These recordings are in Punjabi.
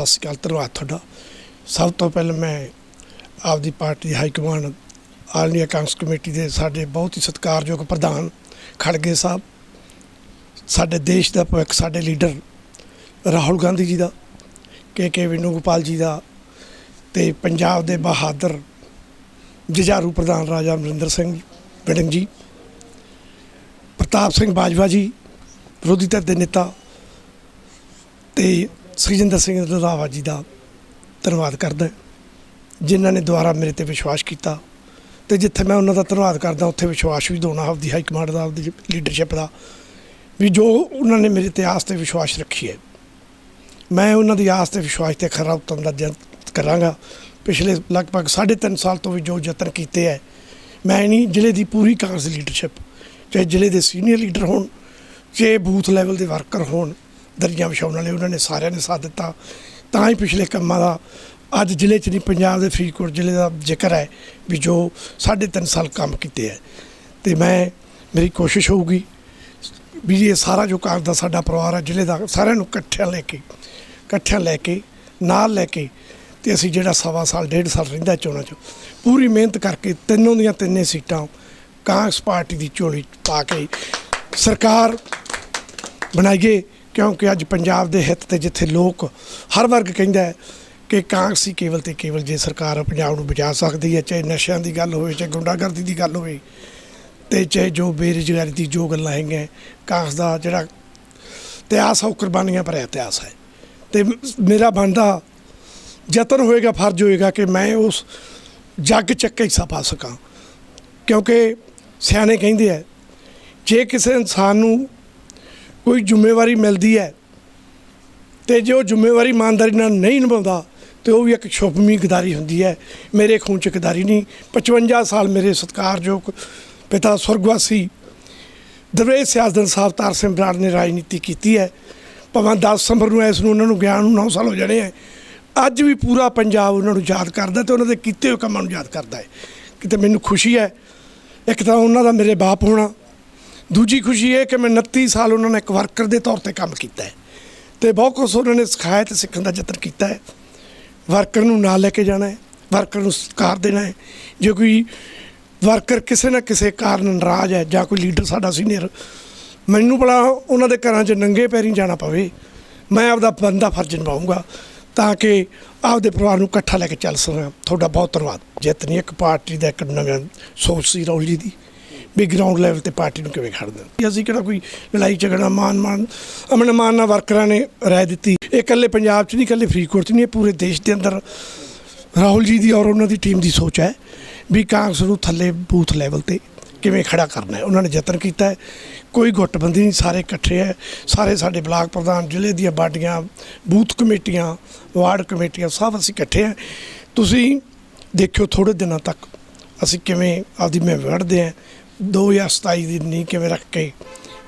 ਸਤਿ ਸ਼੍ਰੀ ਅਕਾਲ ਧੰਨਵਾਦ ਤੁਹਾਡਾ। ਸਭ ਤੋਂ ਪਹਿਲਾਂ ਮੈਂ ਆਪਦੀ ਪਾਰਟੀ ਦੀ high command all India Congress committee ਦੇ ਸਾਡੇ ਬਹੁਤ ਹੀ ਸਤਿਕਾਰਯੋਗ ਪ੍ਰਧਾਨ ਖੜਗੇ ਸਾਹਿਬ, ਸਾਡੇ ਦੇਸ਼ ਦਾ ਭਵਿੱਖ, ਸਾਡੇ ਲੀਡਰ ਰਾਹੁਲ ਗਾਂਧੀ ਜੀ ਦਾ, ਕੇ ਕੇ ਵਿਨੂਗੋਪਾਲ ਜੀ ਦਾ ਤੇ ਪੰਜਾਬ ਦੇ ਬਹਾਦਰ ਜੁਝਾਰੂ ਪ੍ਰਧਾਨ ਰਾਜਾ ਅਮਰਿੰਦਰ ਸਿੰਘ ਬਿਡਿੰਗ ਜੀ, ਪ੍ਰਤਾਪ ਸਿੰਘ ਬਾਜਵਾ ਜੀ, ਵਿਰੋਧੀ ਧਿਰ ਦੇ ਨੇਤਾ ਤੇ ਸੁਖਜਿੰਦਰ ਸਿੰਘ ਰੰਧਾਵਾ ਜੀ ਦਾ ਧੰਨਵਾਦ ਕਰਦਾ ਜਿਨ੍ਹਾਂ ਨੇ ਦੁਆਰਾ ਮੇਰੇ ਤੇ ਵਿਸ਼ਵਾਸ ਕੀਤਾ ਤੇ ਜਿੱਥੇ ਮੈਂ ਉਹਨਾਂ ਦਾ ਧੰਨਵਾਦ ਕਰਦਾ, ਉੱਥੇ ਵਿਸ਼ਵਾਸ ਵੀ ਦੋਣਾ ਆਪਦੀ ਹਾਈ ਕਮਾਂਡ ਦਾ, ਆਪਦੀ ਲੀਡਰਸ਼ਿਪ ਦਾ, ਵੀ ਜੋ ਉਹਨਾਂ ਨੇ ਮੇਰੇ ਤੇ ਆਸ ਤੇ ਵਿਸ਼ਵਾਸ ਰੱਖੀ ਹੈ। ਮੈਂ ਉਹਨਾਂ ਦੀ ਆਸ ਤੇ ਵਿਸ਼ਵਾਸ ਤੇ ਖਰਾ ਉਤਰਨ ਦਾ ਯਤਨ ਕਰਾਂਗਾ। ਪਿਛਲੇ ਲਗਭਗ 3.5 ਸਾਲ ਤੋਂ ਵੀ ਜੋ ਯਤਨ ਕੀਤੇ ਹੈ, ਮੈਂ ਨਹੀਂ ਜ਼ਿਲ੍ਹੇ ਦੀ ਪੂਰੀ ਕਾਂਗਰਸ ਲੀਡਰਸ਼ਿਪ, ਚਾਹੇ ਜ਼ਿਲ੍ਹੇ ਦੇ ਸੀਨੀਅਰ ਲੀਡਰ ਹੋਣ, ਚਾਹੇ ਬੂਥ ਲੈਵਲ ਦੇ ਵਰਕਰ ਹੋਣ ਦਰਜਾ ਵਿਛਾਉਣ ਵਾਲੇ ਉਹਨਾਂ ਨੇ ਸਾਰਿਆਂ ਨੇ ਸਾਥ ਦਿੱਤਾ। ਤਾਂ ਹੀ ਪਿਛਲੇ ਕੰਮਾਂ ਦਾ ਅੱਜ ਜ਼ਿਲ੍ਹੇ 'ਚ ਨਹੀਂ, ਪੰਜਾਬ ਦੇ ਫਰੀਦਕੋਟ ਜ਼ਿਲ੍ਹੇ ਦਾ ਜ਼ਿਕਰ ਹੈ ਵੀ ਜੋ 3.5 ਸਾਲ ਕੰਮ ਕੀਤੇ ਹੈ। ਤੇ ਮੈਂ, ਮੇਰੀ ਕੋਸ਼ਿਸ਼ ਹੋਊਗੀ ਵੀ ਇਹ ਸਾਰਾ ਜੋ ਕਾਂਗਰਸ ਦਾ ਸਾਡਾ ਪਰਿਵਾਰ ਹੈ, ਜ਼ਿਲ੍ਹੇ ਦਾ ਸਾਰਿਆਂ ਨੂੰ ਇਕੱਠਿਆਂ ਲੈ ਕੇ, ਇਕੱਠਿਆਂ ਲੈ ਕੇ, ਨਾਲ ਲੈ ਕੇ ਤੇ ਅਸੀਂ ਜਿਹੜਾ ਸਵਾ ਸਾਲ, ਡੇਢ ਸਾਲ ਰਹਿੰਦਾ ਚੋਣਾਂ 'ਚ, ਪੂਰੀ ਮਿਹਨਤ ਕਰਕੇ ਤਿੰਨੋਂ ਦੀਆਂ ਤਿੰਨੇ ਸੀਟਾਂ ਕਾਂਗਰਸ ਪਾਰਟੀ ਦੀ ਝੋਲੀ ਪਾ ਕੇ ਸਰਕਾਰ ਬਣਾਈਏ। ਕਿਉਂਕਿ ਅੱਜ ਪੰਜਾਬ ਦੇ ਹਿੱਤ ਤੇ ਜਿੱਥੇ ਲੋਕ ਹਰ ਵਰਗ ਕਹਿੰਦਾ ਹੈ ਕਿ ਕਾਂਗਰਸ ਹੀ ਕੇਵਲ ਤੇ ਕੇਵਲ ਜੇ ਸਰਕਾਰ ਪੰਜਾਬ ਨੂੰ ਬਚਾ ਸਕਦੀ ਹੈ, ਚਾਹੇ ਨਸ਼ਿਆਂ ਦੀ ਗੱਲ ਹੋਵੇ, ਚਾਹੇ ਗੁੰਡਾਗਰਦੀ ਦੀ ਗੱਲ ਹੋਵੇ ਤੇ ਚਾਹੇ ਜੋ ਬੇਰੁਜ਼ਗਾਰੀ ਦੀ ਜੋ ਗੱਲਾਂ ਹੈਗੀਆਂ, ਕਾਂਗਰਸ ਦਾ ਜਿਹੜਾ ਇਤਿਹਾਸ ਆ, ਉਹ ਕੁਰਬਾਨੀਆਂ ਭਰਿਆ ਇਤਿਹਾਸ ਹੈ। ਤੇ ਮੇਰਾ ਬਣਦਾ ਯਤਨ ਹੋਏਗਾ, ਫਰਜ਼ ਹੋਏਗਾ ਕਿ ਮੈਂ ਉਸ ਜੱਗ ਚੱਕ ਹਿੱਸਾ ਪਾ ਸਕਾਂ। ਕਿਉਂਕਿ ਸਿਆਣੇ ਕਹਿੰਦੇ ਆ, ਜੇ ਕਿਸੇ ਇਨਸਾਨ ਨੂੰ ਕੋਈ ਜ਼ਿੰਮੇਵਾਰੀ ਮਿਲਦੀ ਹੈ ਤੇ ਜੇ ਉਹ ਜ਼ਿੰਮੇਵਾਰੀ ਇਮਾਨਦਾਰੀ ਨਾਲ ਨਹੀਂ ਨਿਭਾਉਂਦਾ, ਤੇ ਉਹ ਵੀ ਇੱਕ ਛੁਪਮੀ ਗਦਾਰੀ ਹੁੰਦੀ ਹੈ। ਮੇਰੇ ਖੂਨ ਚ ਗਦਾਰੀ ਨਹੀਂ। 55 ਸਾਲ ਮੇਰੇ ਸਤਿਕਾਰਯੋਗ ਪਿਤਾ ਸੁਰਗਵਾਸੀ ਦਰਵੇਸ਼ ਸਿਆਸਤਦਾਨ ਸਾਹਿਬ ਤਾਰ ਸਿੰਘ ਬਰਾੜ ਨੇ ਰਾਜਨੀਤੀ ਕੀਤੀ ਹੈ। ਭਾਵੇਂ 10 ਸਤੰਬਰ ਨੂੰ ਇਸ ਨੂੰ ਉਹਨਾਂ ਨੂੰ ਗਿਆਨ ਨੂੰ 9 ਸਾਲ ਹੋ ਜਾਣੇ ਹੈ। ਅੱਜ ਵੀ ਪੂਰਾ ਪੰਜਾਬ ਉਹਨਾਂ ਨੂੰ ਯਾਦ ਕਰਦਾ ਤੇ ਉਹਨਾਂ ਦੇ ਕੀਤੇ ਹੋਏ ਕੰਮਾਂ ਨੂੰ ਯਾਦ ਕਰਦਾ ਹੈ। ਕਿਤੇ ਮੈਨੂੰ ਖੁਸ਼ੀ ਹੈ, ਇੱਕ ਤਾਂ ਉਹਨਾਂ ਦਾ ਮੇਰੇ ਬਾਪ ਹੋਣਾ ਦੂਜੀ ਖੁਸ਼ੀ ਇਹ ਕਿ ਮੈਂ 29 ਸਾਲ ਉਹਨਾਂ ਨੇ ਇੱਕ ਵਰਕਰ ਦੇ ਤੌਰ ਤੇ ਕੰਮ ਕੀਤਾ ਹੈ ਤੇ ਬਹੁਤ ਕੁਛ ਉਹਨਾਂ ਨੇ ਸਿਖਾਇਆ ਤੇ ਸਿੱਖਣ ਦਾ ਯਤਨ ਕੀਤਾ ਹੈ। ਵਰਕਰ ਨੂੰ ਨਾਲ ਲੈ ਕੇ ਜਾਣਾ ਹੈ, ਵਰਕਰ ਨੂੰ ਸਤਿਕਾਰ ਦੇਣਾ ਹੈ। ਜੇ ਕੋਈ ਵਰਕਰ ਕਿਸੇ ਨਾ ਕਿਸੇ ਕਾਰਨ ਨਾਰਾਜ਼ ਹੈ ਜਾਂ ਕੋਈ ਲੀਡਰ ਸਾਡਾ ਸੀਨੀਅਰ, ਮੈਨੂੰ ਭਲਾ ਉਹਨਾਂ ਦੇ ਘਰਾਂ 'ਚ ਨੰਗੇ ਪੈਰੀਂ ਜਾਣਾ ਪਵੇ, ਮੈਂ ਆਪਦਾ ਬੰਦਾ ਫਰਜ਼ ਨਿਭਾਉਂਗਾ ਤਾਂ ਕਿ ਆਪਦੇ ਪਰਿਵਾਰ ਨੂੰ ਇਕੱਠਾ ਲੈ ਕੇ ਚੱਲ ਸਕਾਂ। ਤੁਹਾਡਾ ਬਹੁਤ ਧੰਨਵਾਦ। ਜਿਤਨੀ ਇੱਕ ਪਾਰਟੀ ਦਾ ਇੱਕ ਨਵਾਂ ਸੋਚ ਸੀ ਰਾਹੁਲ ਜੀ ਦੀ। ਵੀ ਗਰਾਊਂਡ ਲੈਵਲ ਤੇ ਪਾਰਟੀ ਨੂੰ ਕਿਵੇਂ ਖੜਦੇ ਅਸੀਂ ਕਿਹੜਾ ਕੋਈ ਲੜਾਈ ਝਗੜਾ, ਮਾਨ ਮਾਨ, ਅਮਨ ਮਾਨ ਨਾਲ ਵਰਕਰਾਂ ਨੇ ਰਾਏ ਦਿੱਤੀ। ਇਹ ਇਕੱਲੇ ਪੰਜਾਬ 'ਚ ਨਹੀਂ, ਇਕੱਲੇ ਫਰੀਦਕੋਟ 'ਚ ਨਹੀਂ, ਇਹ ਪੂਰੇ ਦੇਸ਼ ਦੇ ਅੰਦਰ ਰਾਹੁਲ ਜੀ ਦੀ ਔਰ ਉਹਨਾਂ ਦੀ ਟੀਮ ਦੀ ਸੋਚ ਹੈ ਵੀ ਕਾਂਗਰਸ ਨੂੰ ਥੱਲੇ ਬੂਥ ਲੈਵਲ ਤੇ ਕਿਵੇਂ ਖੜਾ ਕਰਨਾ ਹੈ। ਉਹਨਾਂ ਨੇ ਯਤਨ ਕੀਤਾ ਹੈ। ਕੋਈ ਗੁੱਟਬੰਦੀ ਨਹੀਂ, ਸਾਰੇ ਇਕੱਠੇ ਹੈ। ਸਾਰੇ ਸਾਡੇ ਬਲਾਕ ਪ੍ਰਧਾਨ, ਜ਼ਿਲ੍ਹੇ ਦੀਆਂ ਬਾਡੀਆਂ ਬੂਥ ਕਮੇਟੀਆਂ, ਵਾਰਡ ਕਮੇਟੀਆਂ, ਸਭ ਅਸੀਂ ਇਕੱਠੇ ਹਾਂ। ਤੁਸੀਂ ਦੇਖਿਓ ਥੋੜੇ ਦਿਨਾਂ ਤੱਕ ਅਸੀਂ ਕਿਵੇਂ ਆਪਦੀ ਮੈਂ ਵੜਦੇ ਹਾਂ। 2027 ਦੀ ਨੀਂਹ ਕਿਵੇਂ ਰੱਖ ਕੇ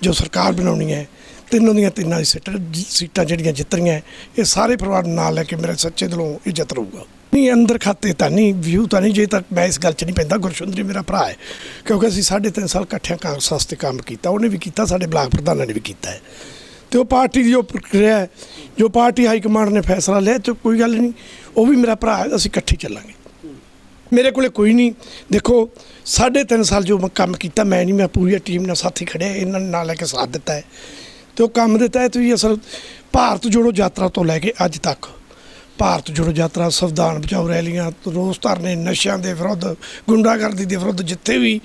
ਜੋ ਸਰਕਾਰ ਬਣਾਉਣੀ ਹੈ, ਤਿੰਨੋਂ ਦੀਆਂ ਤਿੰਨਾਂ ਦੀ ਸੀਟਾਂ ਸੀਟਾਂ ਜਿਹੜੀਆਂ ਜਿੱਤਣੀਆਂ ਇਹ ਸਾਰੇ ਪਰਿਵਾਰ ਨੂੰ ਨਾਲ ਲੈ ਕੇ ਮੇਰੇ ਸੱਚੇ ਦਿਲੋਂ ਇੱਜ਼ਤ ਜਿੱਤ ਰਹੂਗਾ। ਨਹੀਂ, ਅੰਦਰ ਖਾਤੇ ਤਾਂ ਨਹੀਂ, ਵਿਊ ਤਾਂ ਨਹੀਂ, ਜੇ ਤੱਕ ਮੈਂ ਇਸ ਗੱਲ 'ਚ ਨਹੀਂ ਪੈਂਦਾ, ਗੁਰਸ਼ੁੰਦਰੀ ਮੇਰਾ ਭਰਾ ਹੈ, ਕਿਉਂਕਿ ਅਸੀਂ ਸਾਢੇ ਤਿੰਨ ਸਾਲ ਇਕੱਠਿਆਂ ਕਾਂਗਰਸ ਵਾਸਤੇ ਕੰਮ ਕੀਤਾ, ਉਹਨੇ ਵੀ ਕੀਤਾ, ਸਾਡੇ ਬਲਾਕ ਪ੍ਰਧਾਨਾਂ ਨੇ ਵੀ ਕੀਤਾ ਹੈ। ਤੇ ਉਹ ਪਾਰਟੀ ਦੀ ਜੋ ਪ੍ਰਕਿਰਿਆ ਹੈ, ਜੋ ਪਾਰਟੀ ਹਾਈ ਕਮਾਂਡ ਨੇ ਫੈਸਲਾ ਲਿਆ, ਤੇ ਕੋਈ ਗੱਲ ਨਹੀਂ, ਉਹ ਵੀ ਮੇਰਾ ਭਰਾ ਹੈ, ਅਸੀਂ ਇਕੱਠੇ ਚੱਲਾਂਗੇ। ਮੇਰੇ ਕੋਲੇ ਕੋਈ ਨਹੀਂ। ਦੇਖੋ, ਸਾਢੇ ਤਿੰਨ ਸਾਲ ਜੋ ਮੈਂ ਕੰਮ ਕੀਤਾ, ਮੈਂ ਨਹੀਂ, ਮੈਂ ਪੂਰੀ ਟੀਮ ਨਾਲ ਸਾਥੀ ਖੜਿਆ, ਇਹਨਾਂ ਨੇ ਨਾਲ ਲੈ ਕੇ ਸਾਥ ਦਿੱਤਾ ਹੈ। ਤੇ ਉਹ ਕੰਮ ਦੇ ਤਹਿਤ ਵੀ ਅਸਲ ਭਾਰਤ ਜੋੜੋ ਯਾਤਰਾ ਤੋਂ ਲੈ ਕੇ ਅੱਜ ਤੱਕ। ਭਾਰਤ ਜੋੜੋ ਯਾਤਰਾ, ਸੰਵਿਧਾਨ ਬਚਾਓ ਰੈਲੀਆਂ, ਰੋਸ ਧਰਨੇ, ਨਸ਼ਿਆਂ ਦੇ ਵਿਰੁੱਧ, ਗੁੰਡਾਗਰਦੀ ਦੇ ਵਿਰੁੱਧ ਜਿੱਥੇ ਵੀ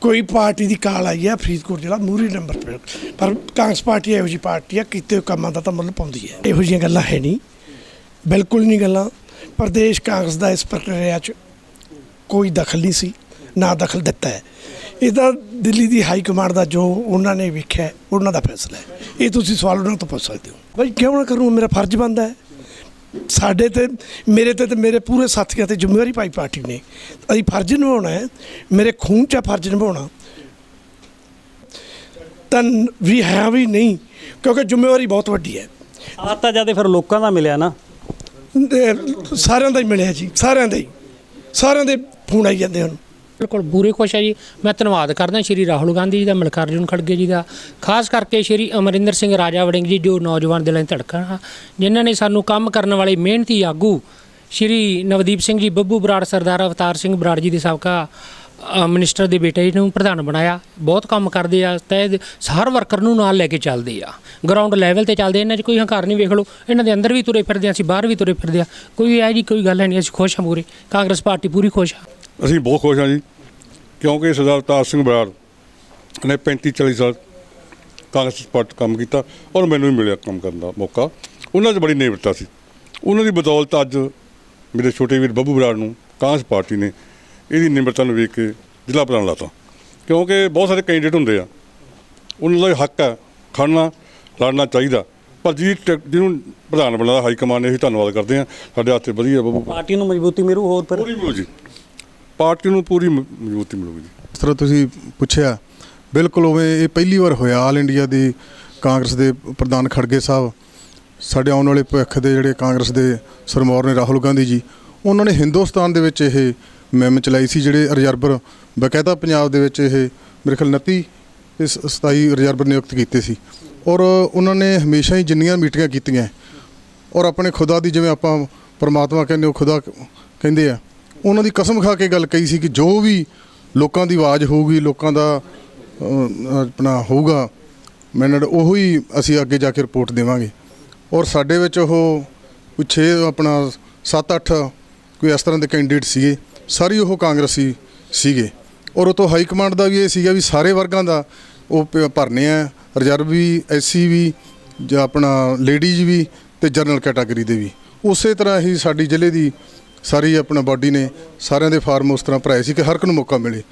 ਕੋਈ ਪਾਰਟੀ ਦੀ ਕਾਲ ਆਈ ਹੈ, ਫਰੀਦਕੋਟ ਜ਼ਿਲ੍ਹਾ ਮੂਰੀ ਨੰਬਰ ਤੇ। ਪਰ ਕਾਂਗਰਸ ਪਾਰਟੀ ਇਹੋ ਜਿਹੀ ਪਾਰਟੀ ਆ ਕੀਤੇ ਹੋਏ ਕੰਮਾਂ ਦਾ ਤਾਂ ਮੁੱਲ ਪਾਉਂਦੀ ਹੈ। ਇਹੋ ਜਿਹੀਆਂ ਗੱਲਾਂ ਹੈ ਨਹੀਂ। ਬਿਲਕੁਲ ਨਹੀਂ ਗੱਲਾਂ। ਪ੍ਰਦੇਸ਼ ਕਾਂਗਰਸ ਦਾ ਇਸ ਪ੍ਰਕਿਰਿਆ 'ਚ ਕੋਈ ਦਖਲ ਨਹੀਂ ਸੀ ਨਾ ਦਖਲ ਦਿੱਤਾ ਹੈ। ਇਹਦਾ ਦਿੱਲੀ ਦੀ ਹਾਈ ਕਮਾਂਡ ਦਾ ਜੋ ਉਹਨਾਂ ਨੇ ਵੇਖਿਆ ਉਹਨਾਂ ਦਾ ਫੈਸਲਾ ਹੈ। ਇਹ ਤੁਸੀਂ ਸਵਾਲ ਉਹਨਾਂ ਤੋਂ ਪੁੱਛ ਸਕਦੇ ਹੋ। ਭਾਈ ਕਿਉਂ ਨਾ ਕਰੂੰ ਮੇਰਾ ਫਰਜ਼ ਬਣਦਾ ਹੈ। ਸਾਡੇ ਤੇ ਮੇਰੇ ਤੇ ਤੇ ਮੇਰੇ ਪੂਰੇ ਸਾਥੀਆਂ ਤੇ ਜ਼ਿੰਮੇਵਾਰੀ ਪਾਈ ਪਾਰਟੀ ਨੇ। ਅਸੀਂ ਫਰਜ਼ ਨਿਭਾਉਣਾ ਹੈ ਮੇਰੇ ਖੂਨ 'ਚ ਫਰਜ਼ ਨਿਭਾਉਣਾ। ਤਾਂ ਵੀ ਹੈ ਵੀ ਨਹੀਂ ਕਿਉਂਕਿ ਜ਼ਿੰਮੇਵਾਰੀ ਬਹੁਤ ਵੱਡੀ ਹੈ। ਆ ਤਾਂ ਜਦ ਫਿਰ ਲੋਕਾਂ ਦਾ ਮਿਲਿਆ ਨਾ। ਤੇ ਸਾਰਿਆਂ ਦਾ ਹੀ ਮਿਲਿਆ ਜੀ ਸਾਰਿਆਂ ਦਾ ਹੀ। ਸਾਰਿਆਂ ਦੇ ਫੋਨ ਆਈ ਜਾਂਦੇ ਹਨ। ਬਿਲਕੁਲ ਪੂਰੇ ਖੁਸ਼ ਹੈ ਜੀ। ਮੈਂ ਧੰਨਵਾਦ ਕਰਦਾ ਸ਼੍ਰੀ ਰਾਹੁਲ ਗਾਂਧੀ ਜੀ ਦਾ ਮਲਕਾਰਜੁਨ ਖੜਗੇ ਜੀ ਦਾ। ਖਾਸ ਕਰਕੇ ਸ਼੍ਰੀ ਅਮਰਿੰਦਰ ਸਿੰਘ ਰਾਜਾ ਵੜਿੰਗ ਜੀ ਜੋ ਨੌਜਵਾਨ ਦਿਲਾਂ ਦੀ ਧੜਕਣ ਆ ਜਿਨ੍ਹਾਂ ਨੇ ਸਾਨੂੰ ਕੰਮ ਕਰਨ ਵਾਲੇ ਮਿਹਨਤੀ ਆਗੂ ਸ਼੍ਰੀ ਨਵਦੀਪ ਸਿੰਘ ਜੀ ਬੱਬੂ ਬਰਾੜ ਸਰਦਾਰ ਅਵਤਾਰ ਸਿੰਘ ਬਰਾੜ ਜੀ ਦੇ ਸਾਬਕਾ ਅ, ਮਿਨਿਸਟਰ ਦੇ ਬੇਟੇ ਨੂੰ ਪ੍ਰਧਾਨ ਬਣਾਇਆ। ਬਹੁਤ ਕੰਮ ਕਰਦੇ ਆ ਤੇ ਹਰ ਵਰਕਰ ਨੂੰ ਨਾਲ ਲੈ ਕੇ ਚੱਲਦੇ ਆ। ਗਰਾਊਂਡ ਲੈਵਲ ਤੇ ਚੱਲਦੇ ਇਹਨਾਂ 'ਚ ਕੋਈ ਹੰਕਾਰ ਨਹੀਂ ਵੇਖ ਲਓ। ਇਹਨਾਂ ਦੇ ਅੰਦਰ ਵੀ ਤੁਰੇ ਫਿਰਦੇ ਆ ਅਸੀਂ ਬਾਹਰ ਵੀ ਤੁਰੇ ਫਿਰਦੇ ਆ। ਕੋਈ ਇਹ ਜੀ ਕੋਈ ਗੱਲ ਹੈ ਨਹੀਂ ਅਸੀਂ ਖੁਸ਼ ਹਾਂ ਪੂਰੇ। ਕਾਂਗਰਸ ਪਾਰਟੀ ਪੂਰੀ ਖੁਸ਼ ਆ। ਅਸੀਂ ਬਹੁਤ ਖੁਸ਼ ਹਾਂ ਜੀ ਕਿਉਂਕਿ ਸਰਦਾਰ ਅਵਤਾਰ ਸਿੰਘ ਬਰਾੜ ਨੇ 35 40 ਸਾਲ ਕਾਂਗਰਸ ਪਾਰਟੀ ਕੰਮ ਕੀਤਾ ਔਰ ਮੈਨੂੰ ਵੀ ਮਿਲਿਆ ਕੰਮ ਕਰਨ ਦਾ ਮੌਕਾ। ਉਹਨਾਂ 'ਚ ਬੜੀ ਨਿਮਰਤਾ ਸੀ। ਉਹਨਾਂ ਦੀ ਬਦੌਲਤ ਅੱਜ ਮੇਰੇ ਛੋਟੇ ਵੀਰ ਬੱਬੂ ਬਰਾੜ ਨੂੰ ਕਾਂਗਰਸ ਪਾਰਟੀ ਨੇ ਇਹਦੀ ਨਿਮਰਤਾ ਨੂੰ ਵੇਖ ਕੇ ਜ਼ਿਲ੍ਹਾ ਪ੍ਰਧਾਨ ਲਾਤਾ। ਕਿਉਂਕਿ ਬਹੁਤ ਸਾਰੇ ਕੈਂਡੀਡੇਟ ਹੁੰਦੇ ਆ। ਉਹਨਾਂ ਦਾ ਹੱਕ ਹੈ ਖੜਨਾ ਲੜਨਾ ਚਾਹੀਦਾ। ਪਰ ਜੀ ਜਿਹਨੂੰ ਪ੍ਰਧਾਨ ਬਣਾਦਾ ਹਾਈ ਕਮਾਂਡ ਨੇ ਅਸੀਂ ਧੰਨਵਾਦ ਕਰਦੇ ਹਾਂ ਸਾਡੇ ਹੱਥ ਵਧੀਆ ਬੱਬੂ ਪਾਰਟੀ ਨੂੰ ਮਜ਼ਬੂਤੀ ਮਿਲੂ ਹੋਰ ਫਿਰ? ਪੂਰੀ ਮਿਲੂ ਜੀ। ਪਾਰਟੀ ਨੂੰ ਪੂਰੀ ਮ- ਮਜ਼ਬੂਤੀ ਮਿਲੂਗੀ ਜੀ। ਜਿਸ ਤਰ੍ਹਾਂ ਤੁਸੀਂ ਪੁੱਛਿਆ, ਬਿਲਕੁਲ ਉਵੇਂ ਇਹ ਪਹਿਲੀ ਵਾਰ ਹੋਇਆ, ਆਲ ਇੰਡੀਆ ਦੀ ਕਾਂਗਰਸ ਦੇ ਪ੍ਰਧਾਨ ਖੜਗੇ ਸਾਹਿਬ, ਸਾਡੇ ਆਉਣ ਵਾਲੇ ਭਵਿੱਖ ਦੇ ਜਿਹੜੇ ਕਾਂਗਰਸ ਦੇ ਸਰਮੌਰ ਨੇ ਰਾਹੁਲ ਗਾਂਧੀ ਜੀ, ਉਹਨਾਂ ਨੇ ਹਿੰਦੁਸਤਾਨ ਦੇ ਵਿੱਚ ਇਹ ਮੁਹਿੰਮ ਚਲਾਈ ਸੀ ਜਿਹੜੇ ਰਿਜ਼ਰਵਰ ਬਕਾਇਦਾ ਪੰਜਾਬ ਦੇ ਵਿੱਚ ਇਹ ਮੇਰੇ ਖਿਆਲ 29 ਇਸ 27 ਰਿਜ਼ਰਵਰ ਨਿਯੁਕਤ ਕੀਤੇ ਸੀ। ਔਰ ਉਹਨਾਂ ਨੇ ਹਮੇਸ਼ਾ ਹੀ ਜਿੰਨੀਆਂ ਮੀਟਿੰਗਾਂ ਕੀਤੀਆਂ, ਔਰ ਆਪਣੇ ਖੁਦਾ ਦੀ ਜਿਵੇਂ ਆਪਾਂ ਪਰਮਾਤਮਾ ਕਹਿੰਦੇ, ਉਹ ਖੁਦਾ ਕਹਿੰਦੇ ਆ ਉਹਨਾਂ ਦੀ ਕਸਮ ਖਾ ਕੇ ਗੱਲ ਕਹੀ ਸੀ ਕਿ ਜੋ ਵੀ ਲੋਕਾਂ ਦੀ ਆਵਾਜ਼ ਹੋਊਗੀ, ਲੋਕਾਂ ਦਾ ਆਪਣਾ ਹੋਊਗਾ ਮੈਨਡ ਉਹੋ ਹੀ ਅਸੀਂ ਅੱਗੇ ਜਾ ਕੇ ਰਿਪੋਰਟ ਦੇਵਾਂਗੇ। ਔਰ ਸਾਡੇ ਵਿੱਚ ਉਹ ਕੋਈ 6 ਆਪਣਾ 7-8 ਕੋਈ ਇਸ ਤਰ੍ਹਾਂ ਦੇ ਕੈਂਡੀਡੇਟ ਸੀਗੇ, ਸਾਰੀ ਉਹ ਕਾਂਗਰਸੀ ਸੀਗੇ। ਔਰ ਉਹ ਤੋਂ ਹਾਈ ਕਮਾਂਡ ਦਾ ਵੀ ਇਹ ਸੀਗਾ ਵੀ ਸਾਰੇ ਵਰਗਾਂ ਦਾ ਉਹ ਪ- ਭਰਨੇ ਆ, ਰਿਜ਼ਰਵ ਵੀ ਐਸਸੀ ਵੀ, ਜਾਂ ਆਪਣਾ ਲੇਡੀਜ਼ ਵੀ ਤੇ ਜਨਰਲ ਕੈਟਾਗਰੀ ਦੇ ਵੀ। ਉਸੇ ਤਰ੍ਹਾਂ ਹੀ ਸਾਡੀ ਜ਼ਿਲ੍ਹੇ ਦੀ ਸਾਰੀ ਆਪਣਾ ਬਾਡੀ ਨੇ ਸਾਰਿਆਂ ਦੇ ਫਾਰਮ ਉਸ ਤਰ੍ਹਾਂ ਭਰਾਏ ਸੀ ਕਿ ਹਰ ਇੱਕ ਨੂੰ ਮੌਕਾ ਮਿਲੇ।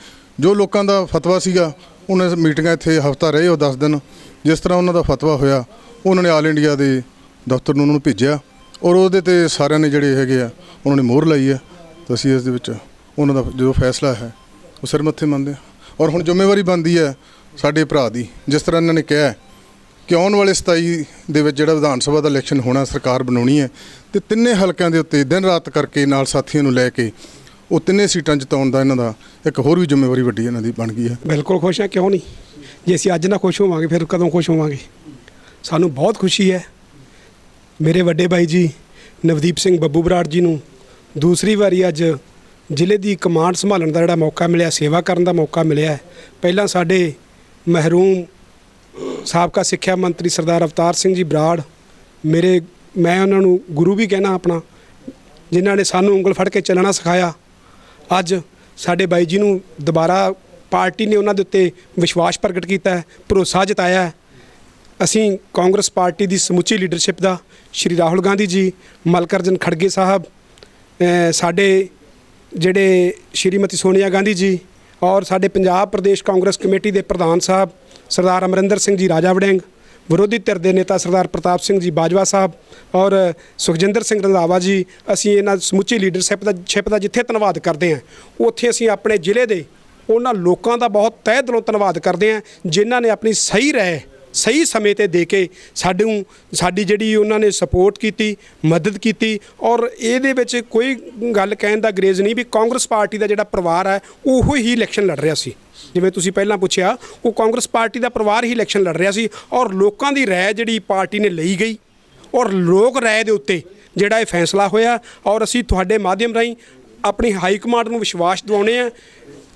ਜੋ ਲੋਕਾਂ ਦਾ ਫਤਵਾ ਸੀਗਾ, ਉਹਨਾਂ ਮੀਟਿੰਗਾਂ ਇੱਥੇ ਹਫਤਾ ਰਹੇ ਉਹ 10 ਦਿਨ। ਜਿਸ ਤਰ੍ਹਾਂ ਉਹਨਾਂ ਦਾ ਫਤਵਾ ਹੋਇਆ, ਉਹਨਾਂ ਨੇ ਆਲ ਇੰਡੀਆ ਦੇ ਦਫ਼ਤਰ ਨੂੰ ਉਹਨਾਂ ਨੂੰ ਭੇਜਿਆ ਔਰ ਉਹਦੇ ਤੇ ਸਾਰਿਆਂ ਨੇ ਜਿਹੜੇ ਹੈਗੇ ਆ, ਉਹਨਾਂ ਨੇ ਮੋਹਰ ਲਾਈ ਹੈ। ਤਾਂ ਅਸੀਂ ਇਸ ਦੇ ਵਿੱਚ ਉਹਨਾਂ ਦਾ ਜੋ ਫੈਸਲਾ ਹੈ, ਉਹ ਸਿਰ ਮੱਥੇ ਮੰਨਦੇ ਹਾਂ। ਔਰ ਹੁਣ ਜ਼ਿੰਮੇਵਾਰੀ ਬਣਦੀ ਹੈ ਸਾਡੇ ਭਰਾ ਦੀ, ਜਿਸ ਤਰ੍ਹਾਂ ਇਹਨਾਂ ਨੇ ਕਿਹਾ ਕਿ ਆਉਣ ਵਾਲੇ 27 ਦੇ ਵਿੱਚ ਜਿਹੜਾ ਵਿਧਾਨ ਸਭਾ ਦਾ ਇਲੈਕਸ਼ਨ ਹੋਣਾ, ਸਰਕਾਰ ਬਣਾਉਣੀ ਹੈ, ਤੇ ਤਿੰਨੇ ਹਲਕਿਆਂ ਦੇ ਉੱਤੇ ਦਿਨ ਰਾਤ ਕਰਕੇ ਨਾਲ ਸਾਥੀਆਂ ਨੂੰ ਲੈ ਕੇ ਉਹ ਤਿੰਨੇ ਸੀਟਾਂ ਜਿਤਾਉਣ ਦਾ ਇਹਨਾਂ ਦਾ ਇੱਕ ਹੋਰ ਵੀ ਜ਼ਿੰਮੇਵਾਰੀ ਵੱਡੀ ਇਹਨਾਂ ਦੀ ਬਣ ਗਈ ਹੈ। ਬਿਲਕੁਲ ਖੁਸ਼ ਹੈ, ਕਿਉਂ ਨਹੀਂ? ਜੇ ਅਸੀਂ ਅੱਜ ਨਾ ਖੁਸ਼ ਹੋਵਾਂਗੇ, ਫਿਰ ਕਦੋਂ ਖੁਸ਼ ਹੋਵਾਂਗੇ? ਸਾਨੂੰ ਬਹੁਤ ਖੁਸ਼ੀ ਹੈ। ਮੇਰੇ ਵੱਡੇ ਭਾਈ ਜੀ, ਨਵਦੀਪ ਸਿੰਘ ਬੱਬੂ ਬਰਾੜ ਜੀ ਨੂੰ ਦੂਸਰੀ ਵਾਰੀ ਅੱਜ ਜ਼ਿਲ੍ਹੇ ਦੀ ਕਮਾਂਡ ਸੰਭਾਲਣ ਦਾ ਜਿਹੜਾ ਮੌਕਾ ਮਿਲਿਆ, ਸੇਵਾ ਕਰਨ ਦਾ ਮੌਕਾ ਮਿਲਿਆ ਪਹਿਲਾਂ ਸਾਡੇ ਮਹਿਰੂਮ ਸਾਬਕਾ ਸਿੱਖਿਆ ਮੰਤਰੀ ਸਰਦਾਰ ਅਵਤਾਰ ਸਿੰਘ ਜੀ ਬਰਾੜ, ਮੇਰੇ, ਮੈਂ ਉਹਨਾਂ ਨੂੰ ਗੁਰੂ ਵੀ ਕਹਿਣਾ ਆਪਣਾ, ਜਿਨ੍ਹਾਂ ਨੇ ਸਾਨੂੰ ਉਂਗਲ ਫੜ ਕੇ ਚੱਲਣਾ ਸਿਖਾਇਆ। ਅੱਜ ਸਾਡੇ ਬਾਈ ਜੀ ਨੂੰ ਦੁਬਾਰਾ ਪਾਰਟੀ ਨੇ ਉਹਨਾਂ ਦੇ ਉੱਤੇ ਵਿਸ਼ਵਾਸ ਪ੍ਰਗਟ ਕੀਤਾ ਹੈ, ਭਰੋਸਾ ਜਤਾਇਆ ਹੈ। ਅਸੀਂ ਕਾਂਗਰਸ ਪਾਰਟੀ ਦੀ ਸਮੁੱਚੀ ਲੀਡਰਸ਼ਿਪ ਦਾ ਸ਼੍ਰੀ ਰਾਹੁਲ ਗਾਂਧੀ ਜੀ, ਮਲਕਰਜਨ ਖੜਗੇ ਸਾਹਿਬ ਸਾਡੇ ਜਿਹੜੇ ਸ਼੍ਰੀਮਤੀ ਸੋਨੀਆ ਗਾਂਧੀ ਜੀ ਔਰ ਸਾਡੇ ਪੰਜਾਬ ਪ੍ਰਦੇਸ਼ ਕਾਂਗਰਸ ਕਮੇਟੀ ਦੇ ਪ੍ਰਧਾਨ ਸਾਹਿਬ ਸਰਦਾਰ ਅਮਰਿੰਦਰ ਸਿੰਘ ਜੀ ਰਾਜਾ ਵੜਿੰਗ ਵਿਰੋਧੀ ਧਿਰ ਦੇ ਨੇਤਾ ਸਰਦਾਰ ਪ੍ਰਤਾਪ ਸਿੰਘ ਜੀ ਬਾਜਵਾ ਸਾਹਿਬ ਔਰ ਸੁਖਜਿੰਦਰ ਸਿੰਘ ਰੰਧਾਵਾ ਜੀ, ਅਸੀਂ ਇਹਨਾਂ ਸਮੁੱਚੀ ਲੀਡਰਸ਼ਿਪ ਦਾ ਸ਼ਿਪ ਦਾ ਜਿੱਥੇ ਧੰਨਵਾਦ ਕਰਦੇ ਹਾਂ, ਉੱਥੇ ਅਸੀਂ ਆਪਣੇ ਜ਼ਿਲ੍ਹੇ ਦੇ ਉਹਨਾਂ ਲੋਕਾਂ ਦਾ ਬਹੁਤ ਤਹਿ ਦਿਲੋਂ ਧੰਨਵਾਦ ਕਰਦੇ ਹਾਂ, ਜਿਨ੍ਹਾਂ ਨੇ ਆਪਣੀ ਸਹੀ ਰਾਏ ਸਹੀ ਸਮੇਂ ਤੇ ਦੇ ਕੇ ਸਾਨੂੰ ਸਾਡੀ ਜਿਹੜੀ ਉਹਨਾਂ ਨੇ ਸਪੋਰਟ ਕੀਤੀ, ਮਦਦ ਕੀਤੀ ਔਰ ਇਹਦੇ ਵਿੱਚ ਕੋਈ ਗੱਲ ਕਹਿਣ ਦਾ ਗਰੇਜ਼ ਨਹੀਂ ਵੀ ਕਾਂਗਰਸ ਪਾਰਟੀ ਦਾ ਜਿਹੜਾ ਪਰਿਵਾਰ ਹੈ, ਉਹ ਹੀ ਇਲੈਕਸ਼ਨ ਲੜ ਰਿਹਾ ਸੀ। ਜਿਵੇਂ ਤੁਸੀਂ ਪਹਿਲਾਂ ਪੁੱਛਿਆ, ਉਹ ਕਾਂਗਰਸ ਪਾਰਟੀ ਦਾ ਪਰਿਵਾਰ ਹੀ ਇਲੈਕਸ਼ਨ ਲੜ ਰਿਹਾ ਸੀ ਔਰ ਲੋਕਾਂ ਦੀ ਰਾਏ ਜਿਹੜੀ ਪਾਰਟੀ ਨੇ ਲਈ ਗਈ ਔਰ ਲੋਕ ਰਾਏ ਦੇ ਉੱਤੇ ਜਿਹੜਾ ਇਹ ਫੈਸਲਾ ਹੋਇਆ ਔਰ ਅਸੀਂ ਤੁਹਾਡੇ ਮਾਧਿਅਮ ਰਾਹੀਂ ਆਪਣੀ ਹਾਈ ਕਮਾਂਡ ਨੂੰ ਵਿਸ਼ਵਾਸ ਦਿਵਾਉਣੇ ਆ।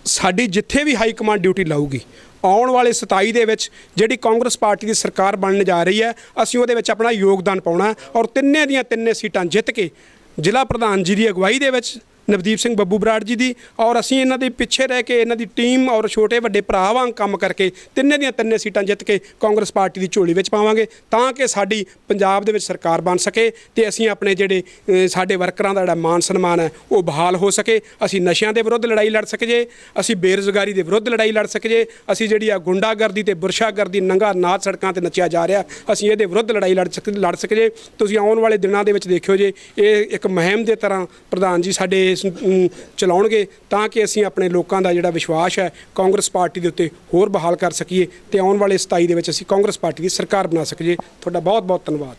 ਸਾਡੀ ਜਿੱਥੇ ਵੀ ਹਾਈ ਕਮਾਂਡ ਡਿਊਟੀ ਲਾਊਗੀ ਆਉਣ ਵਾਲੇ 27 ਦੇ ਵਿੱਚ ਜਿਹੜੀ ਕਾਂਗਰਸ ਪਾਰਟੀ ਦੀ ਸਰਕਾਰ ਬਣਨ ਜਾ ਰਹੀ ਹੈ, ਅਸੀਂ ਉਹਦੇ ਵਿੱਚ ਆਪਣਾ ਯੋਗਦਾਨ ਪਾਉਣਾ ਔਰ ਤਿੰਨੇ ਦੀਆਂ ਤਿੰਨੇ ਸੀਟਾਂ ਜਿੱਤ ਕੇ ਜ਼ਿਲ੍ਹਾ ਪ੍ਰਧਾਨ ਜੀ ਦੀ ਅਗਵਾਈ ਦੇ ਵਿੱਚ ਨਵਦੀਪ ਸਿੰਘ ਬੱਬੂ ਬਰਾੜ ਜੀ ਦੀ ਔਰ ਅਸੀਂ ਇਹਨਾਂ ਦੇ ਪਿੱਛੇ ਰਹਿ ਕੇ ਇਹਨਾਂ ਦੀ ਟੀਮ ਔਰ ਛੋਟੇ ਵੱਡੇ ਭਰਾ ਵਾਂਗ ਕੰਮ ਕਰਕੇ ਤਿੰਨੇ ਦੀਆਂ ਤਿੰਨੇ ਸੀਟਾਂ ਜਿੱਤ ਕੇ ਕਾਂਗਰਸ ਪਾਰਟੀ ਦੀ ਝੋਲੀ ਵਿੱਚ ਪਾਵਾਂਗੇ ਤਾਂ ਕਿ ਸਾਡੀ ਪੰਜਾਬ ਦੇ ਵਿੱਚ ਸਰਕਾਰ ਬਣ ਸਕੇ ਤੇ ਅਸੀਂ ਆਪਣੇ ਜਿਹੜੇ ਸਾਡੇ ਵਰਕਰਾਂ ਦਾ ਜਿਹੜਾ ਮਾਨ ਸਨਮਾਨ ਹੈ, ਉਹ ਬਹਾਲ ਹੋ ਸਕੇ। ਅਸੀਂ ਨਸ਼ਿਆਂ ਦੇ ਵਿਰੁੱਧ ਲੜਾਈ ਲੜ ਸਕੀਏ ਅਸੀਂ ਬੇਰੁਜ਼ਗਾਰੀ ਦੇ ਵਿਰੁੱਧ ਲੜਾਈ ਲੜ ਸਕੀਏ ਅਸੀਂ ਜਿਹੜੀ ਆ ਗੁੰਡਾਗਰਦੀ ਤੇ ਬੁਰਸ਼ਾਗਰਦੀ, ਨੰਗਾ ਨਾਚ ਸੜਕਾਂ ਤੇ ਨੱਚਿਆ ਜਾ ਰਿਹਾ, ਅਸੀਂ ਇਹਦੇ ਵਿਰੁੱਧ ਲੜਾਈ ਲੜ ਸਕ, ਲੜ ਸਕੀਏ ਤੁਸੀਂ ਆਉਣ ਵਾਲੇ ਦਿਨਾਂ ਦੇ ਵਿੱਚ ਦੇਖਿਓ ਜੇ, ਇਹ ਇੱਕ ਮੁਹਿੰਮ ਦੇ ਤਰ੍ਹਾਂ ਪ੍ਰਧਾਨ ਜੀ ਸਾਡੇ ਇਸ ਨੂੰ ਚਲਾਉਣਗੇ ਤਾਂ ਕਿ ਅਸੀਂ ਆਪਣੇ ਲੋਕਾਂ ਦਾ ਜਿਹੜਾ ਵਿਸ਼ਵਾਸ ਹੈ ਕਾਂਗਰਸ ਪਾਰਟੀ ਦੇ ਉੱਤੇ ਹੋਰ ਬਹਾਲ ਕਰ ਸਕੀਏ ਤੇ ਆਉਣ ਵਾਲੇ 27 ਦੇ ਵਿੱਚ ਅਸੀਂ ਕਾਂਗਰਸ ਪਾਰਟੀ ਦੀ ਸਰਕਾਰ ਬਣਾ ਸਕੀਏ। ਤੁਹਾਡਾ ਬਹੁਤ ਬਹੁਤ ਧੰਨਵਾਦ।